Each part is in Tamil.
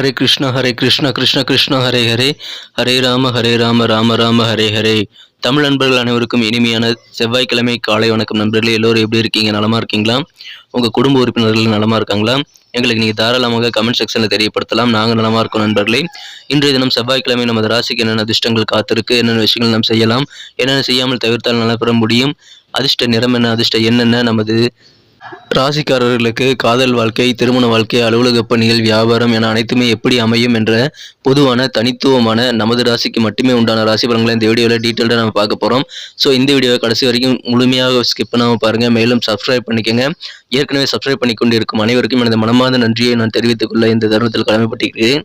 ஹரே கிருஷ்ண ஹரே கிருஷ்ண கிருஷ்ண கிருஷ்ண ஹரே ஹரே ஹரே ராம ஹரே ராம ராம ராம ஹரே ஹரே தமிழ் நண்பர்கள் அனைவருக்கும் இனிமையான செவ்வாய்க்கிழமை காலை வணக்கம் நண்பர்களே. எல்லோரும் எப்படி இருக்கீங்க? நலமா இருக்கீங்களா? உங்கள் குடும்ப உறுப்பினர்கள் நலமா இருக்காங்களா? எங்களுக்கு நீங்கள் தாராளமாக கமெண்ட் செக்ஷனில் தெரியப்படுத்தலாம். நாங்கள் நலமாக இருக்கோம் நண்பர்களே. இன்றைய தினம் செவ்வாய்க்கிழமை நமது ராசிக்கு என்னென்ன அதிர்ஷ்டங்கள் காத்திருக்கு என்னென்ன விஷயங்கள் நாம் செய்யலாம் என்னென்ன செய்யாமல் தவிர்த்தால் நல்லா பெற முடியும் அதிர்ஷ்ட நிறம் என்ன அதிர்ஷ்ட என்னென்ன நமது ராசிக்காரர்களுக்கு காதல் வாழ்க்கை திருமண வாழ்க்கை அலுவலக பணிகள் வியாபாரம் என அனைத்துமே எப்படி அமையும் என்ற பொதுவான தனித்துவமான நமது ராசிக்கு மட்டுமே உண்டான ராசி பலன்களை இந்த வீடியோவில் டீட்டெயில்டாக நம்ம பார்க்க போகிறோம் ஸோ இந்த வீடியோவை கடைசி வரைக்கும் முழுமையாக ஸ்கிப் பண்ணாமல் பாருங்கள் மேலும் சப்ஸ்கிரைப் பண்ணிக்கோங்க. ஏற்கனவே சப்ஸ்கிரைப் பண்ணி கொண்டு இருக்கும் அனைவருக்கும் எனது மனமார்ந்த நன்றியை நான் தெரிவித்துக் கொள்ள இந்த தருணத்தில் கடமைப்பட்டிருக்கிறேன்.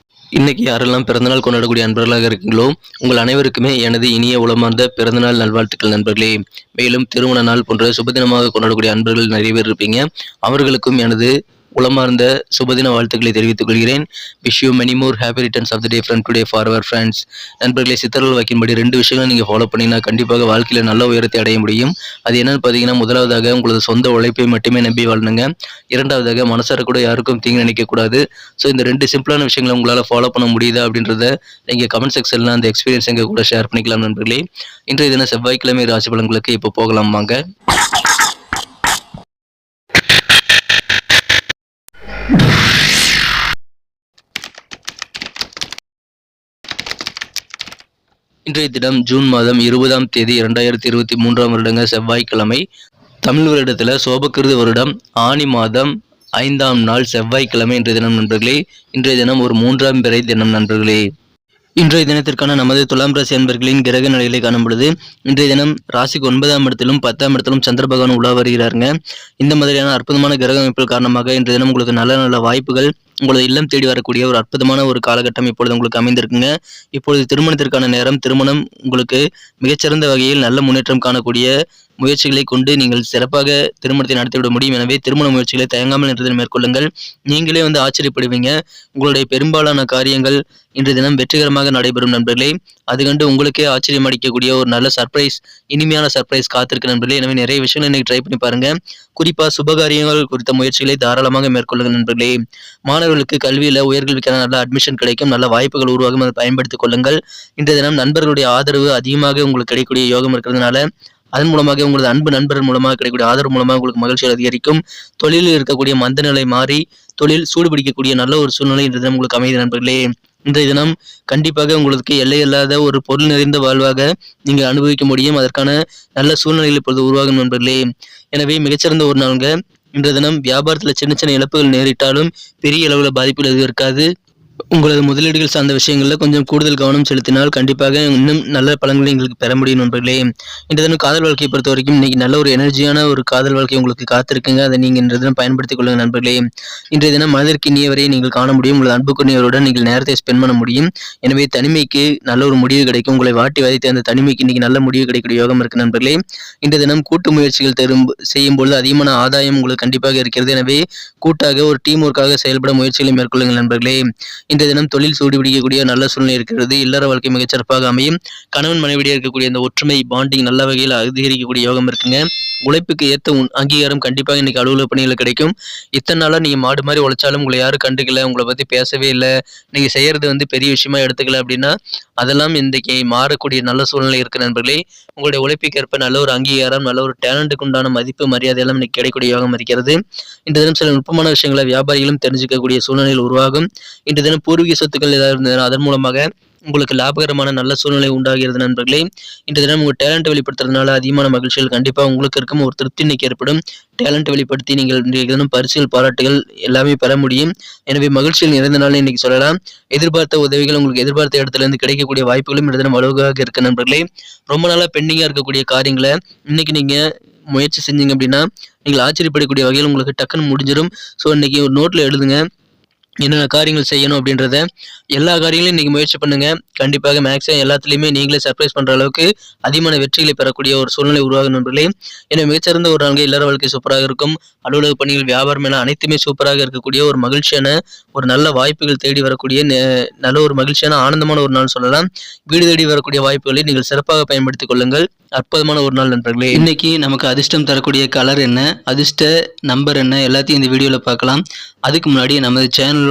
இன்னைக்கு யாரெல்லாம் பிறந்தநாள் கொண்டாடக்கூடிய நண்பர்களாக இருக்கீங்களோ உங்கள் அனைவருக்குமே எனது இனிய உளமார்ந்த பிறந்தநாள் நல்வாழ்த்துக்கள் நண்பர்களே. மேலும் திருமண நாள் போன்ற சுபதினமாக கொண்டாடக்கூடிய அன்பர்கள் நிறைய பேர் இருப்பீங்க. அவர்களுக்கும் எனது உளமார்ந்த சுபதின வாழ்த்துக்களை தெரிவித்துக் கொள்கிறேன். Wish you many more happy returns of the day friend today for our friends நண்பர்களை சித்தர்கள் வாக்கின்படி ரெண்டு விஷயங்களை நீங்கள் ஃபாலோ பண்ணினா கண்டிப்பாக வாழ்க்கையில் நல்ல உயரத்தை அடைய முடியும். அது என்னன்னு பார்த்தீங்கன்னா முதலாவதாக உங்களது சொந்த உழைப்பை மட்டுமே நம்பி வாழணுங்க இரண்டாவதாக மனசார கூட யாருக்கும் தீங்கு நினைக்கக்கூடாது ஸோ இந்த ரெண்டு சிம்பிளான விஷயங்களை உங்களால் ஃபாலோ பண்ண முடியுதா அப்படின்றத நீங்கள் கமெண்ட் செக்ஷனில் அந்த எக்ஸ்பீரியன்ஸ் எங்கள் கூட ஷேர் பண்ணிக்கலாம் நண்பர்களே. இன்றைய தினம் செவ்வாய்க்கிழமை ராசி பலன்களுக்கு இப்போ போகலாம் வாங்க. இன்றைய தினம் ஜூன் மாதம் இருபதாம் தேதி இரண்டாயிரத்தி இருபத்தி மூன்றாம் வருடங்க செவ்வாய்க்கிழமை. தமிழ் வருடத்தில் சோபக்கிருது வருடம் ஆனி மாதம் ஐந்தாம் நாள் செவ்வாய்க்கிழமை இன்றைய தினம் நண்பர்களே. இன்றைய தினம் ஒரு மூன்றாம் பிறை தினம் நண்பர்களே. இன்றைய தினத்திற்கான நமது துலாம் ராசி அன்பர்களின் கிரக நிலைகளை காணும் பொழுது இன்றைய தினம் ராசிக்கு ஒன்பதாம் இடத்திலும் பத்தாம் இடத்திலும் சந்திர பகவான் உலா வருகிறாருங்க. இந்த மாதிரியான அற்புதமான கிரக அமைப்புகள் காரணமாக இன்றைய தினம் உங்களுக்கு நல்ல நல்ல வாய்ப்புகள் உங்களது இல்லம் தேடி வரக்கூடிய ஒரு அற்புதமான ஒரு காலகட்டம் இப்பொழுது உங்களுக்கு அமைந்திருக்குங்க. இப்பொழுது திருமணத்திற்கான நேரம் திருமணம் உங்களுக்கு மிகச்சிறந்த வகையில் நல்ல முன்னேற்றம் காணக்கூடிய முயற்சிகளை கொண்டு நீங்கள் சிறப்பாக திருமணத்தை நடத்திவிட முடியும். எனவே திருமண முயற்சிகளை தயங்காமல் இன்றைய தினம் மேற்கொள்ளுங்கள். நீங்களே வந்து ஆச்சரியப்படுவீங்க. உங்களுடைய பெரும்பாலான காரியங்கள் இன்றைய தினம் வெற்றிகரமாக நடைபெறும் நண்பர்களே. அது கண்டு உங்களுக்கே ஆச்சரியம் அடிக்கக்கூடிய ஒரு நல்ல சர்ப்ரைஸ் இனிமையான சர்ப்ரைஸ் காத்திருக்கு நண்பர்களே. எனவே நிறைய விஷயங்கள் இன்னைக்கு ட்ரை பண்ணி பாருங்க. குறிப்பா சுபகாரியங்கள் குறித்த முயற்சிகளை தாராளமாக மேற்கொள்ளுங்க நண்பர்களே. மாணவர்களுக்கு கல்வியில உயர்கல்விக்கான நல்ல அட்மிஷன் கிடைக்கும். நல்ல வாய்ப்புகள் உருவாகும். அதை பயன்படுத்திக் கொள்ளுங்கள். இன்றைய தினம் நண்பர்களுடைய ஆதரவு அதிகமாக உங்களுக்கு கிடைக்கக்கூடிய யோகம் இருக்கிறதுனால அதன் மூலமாக உங்களது அன்பு நண்பர்கள் மூலமாக கிடைக்கக்கூடிய ஆதரவு மூலமாக உங்களுக்கு மகிழ்ச்சி அதிகரிக்கும். தொழிலில் இருக்கக்கூடிய மந்த நிலை மாறி தொழில் சூடுபிடிக்கக்கூடிய நல்ல ஒரு சூழ்நிலை இந்த தினம் உங்களுக்கு அமைதி நண்பர்களே. இன்றைய தினம் கண்டிப்பாக உங்களுக்கு எல்லை இல்லாத ஒரு பொருள் நிறைந்த வாழ்வாக நீங்கள் அனுபவிக்க முடியும். அதற்கான நல்ல சூழ்நிலைகள் இப்பொழுது உருவாகும் நண்பர்களே. எனவே மிகச்சிறந்த ஒரு நாளுங்க. இன்றைய தினம் வியாபாரத்தில் சின்ன சின்ன இழப்புகள் நேரிட்டாலும் பெரிய அளவில் பாதிப்புகள் எதுவும் இருக்காது. உங்களது முதலீடுகள் சார்ந்த விஷயங்களில் கொஞ்சம் கூடுதல் கவனம் செலுத்தினால் கண்டிப்பாக இன்னும் நல்ல பலன்களை எங்களுக்கு பெற முடியும் நண்பர்களே. இந்த தினம் காதல் வாழ்க்கையை பொறுத்த வரைக்கும் இன்னைக்கு நல்ல ஒரு எனர்ஜியான ஒரு காதல் வாழ்க்கை உங்களுக்கு காத்திருக்குங்க. அதை நீங்கள் இன்றைய தினம் பயன்படுத்திக் கொள்ளுங்க நண்பர்களே. இன்றைய தினம் மனதிற்கு இனியவரை நீங்கள் காண முடியும். உங்களது அன்புக்குரியவருடன் நீங்கள் நேரத்தை ஸ்பெண்ட் பண்ண முடியும். எனவே தனிமைக்கு நல்ல ஒரு முடிவு கிடைக்கும். உங்களை வாட்டி வதைத்த அந்த தனிமைக்கு இன்னைக்கு நல்ல முடிவு கிடைக்கக்கூடிய யோகம் இருக்கு நண்பர்களே. இன்றைய தினம் கூட்டு முயற்சிகள் தரும் செய்யும் பொழுது அதிகமான ஆதாயம் உங்களுக்கு கண்டிப்பாக இருக்கிறது. எனவே கூட்டாக ஒரு டீம் ஒர்க்காக செயல்பட முயற்சிகளை மேற்கொள்ளுங்கள் நண்பர்களே. இன்றைய தினம் தொழில் சூடுபிடிக்கக்கூடிய நல்ல சூழ்நிலை இருக்கிறது. இல்லற வாழ்க்கை மிகச்சிறப்பாக அமையும். கணவன் மனைவிடையே இருக்கக்கூடிய அந்த ஒற்றுமை பாண்டிங் நல்ல வகையில் அதிகரிக்கக்கூடிய யோகம் இருக்குங்க. உழைப்புக்கு ஏற்ற உன் அங்கீகாரம் கண்டிப்பாக இன்னைக்கு அலுவலக பணிகள் கிடைக்கும். இத்தனை நாளாக நீங்கள் மாடு மாதிரி உழைச்சாலும் உங்களை யாரும் கண்டுக்கல உங்களை பற்றி பேசவே இல்லை. நீங்கள் செய்கிறது வந்து பெரிய விஷயமா எடுத்துக்கல அப்படின்னா அதெல்லாம் இன்றைக்கு மாறக்கூடிய நல்ல சூழ்நிலை இருக்க நண்பர்களே. உங்களுடைய உழைப்புக்கு ஏற்ப நல்ல ஒரு அங்கீகாரம் நல்ல ஒரு டேலண்ட்டுக்கு உண்டான மதிப்பு மரியாதை எல்லாம் இன்னைக்கு கிடைக்கக்கூடிய யோகம் இருக்கிறது இந்த தினம் சில நுட்பமான விஷயங்களை வியாபாரிகளும் தெரிஞ்சுக்கக்கூடிய சூழ்நிலையில் உருவாகும். இன்று தினம் பூர்வீக சொத்துக்கள் ஏதாவது இருந்ததுன்னா அதன் மூலமாக உங்களுக்கு லாபகரமான நல்ல சூழ்நிலை உண்டாகிறது நண்பர்களே. இந்த தினம் உங்கள் டேலண்ட் வெளிப்படுத்துறதுனால அதிகமான மகிழ்ச்சிகள் கண்டிப்பாக உங்களுக்கு இருக்கும். ஒரு திருப்தி இன்னைக்கு ஏற்படும். டேலண்ட் வெளிப்படுத்தி நீங்கள் இன்றைய தினம் பரிசுகள் பாராட்டுகள் எல்லாமே பெற முடியும். எனவே மகிழ்ச்சியில் நிறைந்த நாள் இன்னைக்கு சொல்லலாம். எதிர்பார்த்த உதவிகள் உங்களுக்கு எதிர்பார்த்த இடத்துல இருந்து கிடைக்கக்கூடிய வாய்ப்புகளும் இந்த தினம் வலுவாக இருக்கு நண்பர்களே. ரொம்ப நாளாக பெண்டிங்காக இருக்கக்கூடிய காரியங்களை இன்னைக்கு நீங்கள் முயற்சி செஞ்சீங்க அப்படின்னா நீங்கள் ஆச்சரியப்படக்கூடிய வகையில் உங்களுக்கு டக்குன்னு முடிஞ்சிடும் ஸோ இன்னைக்கு ஒரு நோட்டில் எழுதுங்க. என்னென்ன காரியங்கள் செய்யணும் அப்படின்றத எல்லா காரியங்களையும் நீங்கள் முயற்சி பண்ணுங்கள் கண்டிப்பாக மேக்ஸிமம் எல்லாத்துலேயுமே நீங்களே சர்ப்ரைஸ் பண்ணுற அளவுக்கு அதிகமான வெற்றிகளை பெறக்கூடிய ஒரு சூழ்நிலை உருவாகும் நண்பர்களே. எனவே மிகச்சிறந்த ஒரு நான்கு இல்லற வாழ்க்கை சூப்பராக இருக்கும். அலுவலக பணிகள் வியாபாரம் என அனைத்துமே சூப்பராக இருக்கக்கூடிய ஒரு மகிழ்ச்சியான ஒரு நல்ல வாய்ப்புகள் தேடி வரக்கூடிய நல்ல ஒரு மகிழ்ச்சியான ஆனந்தமான ஒரு நாள் சொல்லலாம். வீடு தேடி வரக்கூடிய வாய்ப்புகளை நீங்கள் சிறப்பாக பயன்படுத்திக் கொள்ளுங்கள். அற்புதமான ஒரு நாள் நண்பர்களே. இன்னைக்கு நமக்கு அதிர்ஷ்டம் தரக்கூடிய கலர் என்ன அதிர்ஷ்ட நம்பர் என்ன எல்லாத்தையும் இந்த வீடியோவில் பார்க்கலாம். அதுக்கு முன்னாடி நமது சேனல்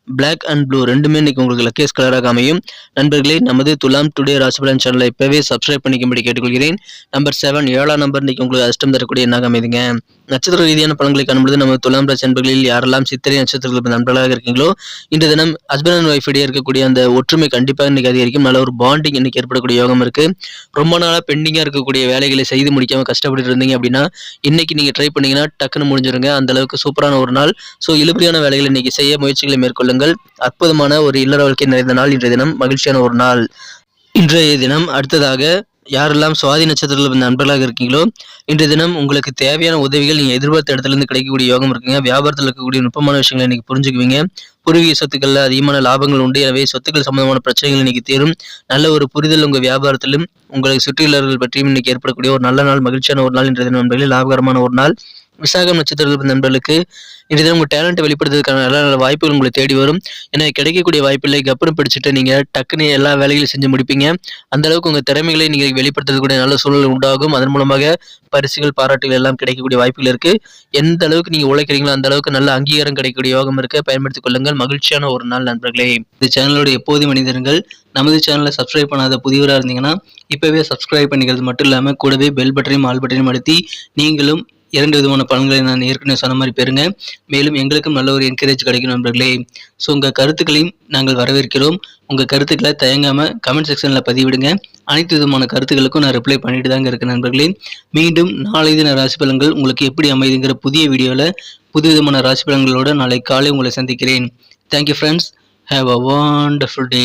பிளாக் அண்ட் ப்ளூ ரெண்டுமே இன்றைக்கி உங்களுக்கு லக்கேஸ் கலராக அமையும். நண்பர்களே நமது துலாம் டுடே ராசிபலன் சேனலை இப்போவே சப்ஸ்கிரைப் பண்ணிக்கும்படி கேட்டுக்கொள்கிறேன். நம்பர் செவன் ஏழாம் நம்பர் இன்றைக்கி உங்களுக்கு அஷ்டம் தரக்கூடிய என்னாக அமைதுங்க. நட்சத்திர ரீதியான பலன்களை காணும்பொழுது நம்ம துலாம் ராசி நண்பர்களில் யாரெல்லாம் சித்திரை நட்சத்திரத்தில் நண்பர்களாக இருக்கீங்களோ இந்த தினம் ஹஸ்பண்ட் அண்ட் ஒய்ஃப் இடையே இருக்கக்கூடிய அந்த ஒற்றுமை கண்டிப்பாக இன்னைக்கு அதிகரிக்கும். நல்ல ஒரு பாண்டிங் இன்னைக்கு ஏற்படக்கூடிய யோகம் இருக்கு. ரொம்ப நாளாக பெண்டிங்காக இருக்கக்கூடிய வேலைகளை செய்து முடிக்காம கஷ்டப்பட்டு இருந்தீங்க அப்படின்னா இன்னைக்கு நீங்க ட்ரை பண்ணீங்கன்னா டக்குன்னு முடிஞ்சிருங்க. அந்த அளவுக்கு சூப்பரான ஒரு நாள். ஸோ இழுபறியான வேலைகளை இன்னைக்கு செய்ய முயற்சிகளை மேற்கொள்ள கொள்ளுங்கள் அற்புதமான ஒரு இல்லற வாழ்க்கை நிறைந்த நாள் இன்றைய தினம். மகிழ்ச்சியான ஒரு நாள். இன்றைய தினம் அடுத்ததாக யாரெல்லாம் சுவாதி நட்சத்திரத்தில் நண்பர்களாக இருக்கீங்களோ இன்றைய தினம் உங்களுக்கு தேவையான உதவிகள் நீங்கள் எதிர்பார்த்த இடத்துல இருந்து கிடைக்கக்கூடிய யோகம் இருக்குங்க. வியாபாரத்தில் இருக்கக்கூடிய நுட்பமான விஷயங்களை இன்னைக்கு புரிஞ்சுக்குவீங்க. பூர்வீக சொத்துக்களில் அதிகமான லாபங்கள் உண்டு. எனவே சொத்துக்கள் சம்பந்தமான பிரச்சனைகள் இன்னைக்கு தீரும். நல்ல ஒரு புரிதல் உங்கள் வியாபாரத்திலும் உங்களுக்கு சுற்றியுள்ளவர்கள் பற்றியும் இன்னைக்கு ஏற்படக்கூடிய ஒரு நல்ல நாள் மகிழ்ச்சியான ஒரு நாள் இன்றைய தினம் நண்பர்களே லாபகரமான ஒரு நாள். விசாகம் நட்சத்திரத்தில் நண்பர்களுக்கு இன்றைய தினம் உங்கள் டேலண்ட்டை வெளிப்படுத்துறதுக்கான நல்ல நல்ல வாய்ப்புகள் உங்களை தேடி வரும். ஏன்னா கிடைக்கக்கூடிய வாய்ப்பில்லை. கப்புறம் பிடிச்சிட்டு நீங்கள் டக்குன்னு எல்லா வேலைகளையும் செஞ்சு முடிப்பீங்க. அந்த அளவுக்கு உங்கள் திறமைகளை நீங்கள் வெளிப்படுத்துறதுக்கூடிய நல்ல சூழல் உண்டாகும். அதன் மூலமாக பரிசுகள் பாராட்டுகள் எல்லாம் கிடைக்கக்கூடிய வாய்ப்புகள் இருக்குது எந்த அளவுக்கு நீங்கள் உழைக்கிறீங்களோ அந்த அளவுக்கு நல்ல அங்கீகாரம் கிடைக்கக்கூடிய யோகம் இருக்கு. பயன்படுத்திக் கொள்ளுங்கள். மகிழ்ச்சியான ஒரு நாள் நண்பர்களே. இந்த சேனலோட எப்போதும் மனிதர்கள் நமது சேனலை சப்ஸ்கிரைப் பண்ணாத புதியவராக இருந்தீங்கன்னா இப்போவே சப்ஸ்கிரைப் பண்ணிக்கிறது மட்டும் இல்லாமல் கூடவே பெல் பட்டனையும் ஆல் பட்டனையும் அழுத்தி நீங்களும் இரண்டு விதமான பலன்களை நான் ஏற்கனவே சொன்ன மாதிரி பெறுங்க. மேலும் எங்களுக்கும் நல்ல ஒரு என்கரேஜ் கிடைக்கும் நண்பர்களே. ஸோ உங்கள் கருத்துக்களையும் நாங்கள் வரவேற்கிறோம். உங்கள் கருத்துக்களை தயங்காமல் கமெண்ட் செக்ஷனில் பதிவிடுங்க. அனைத்து விதமான கருத்துக்களுக்கும் நான் ரிப்ளை பண்ணிட்டு தாங்க இருக்கேன் நண்பர்களே. மீண்டும் நாளை தின ராசி பலன்கள் உங்களுக்கு எப்படி அமைதுங்கிற புதிய வீடியோவில் புது விதமான ராசி பலன்களோட நாளை காலை உங்களை சந்திக்கிறேன். Thank you friends have a wonderful day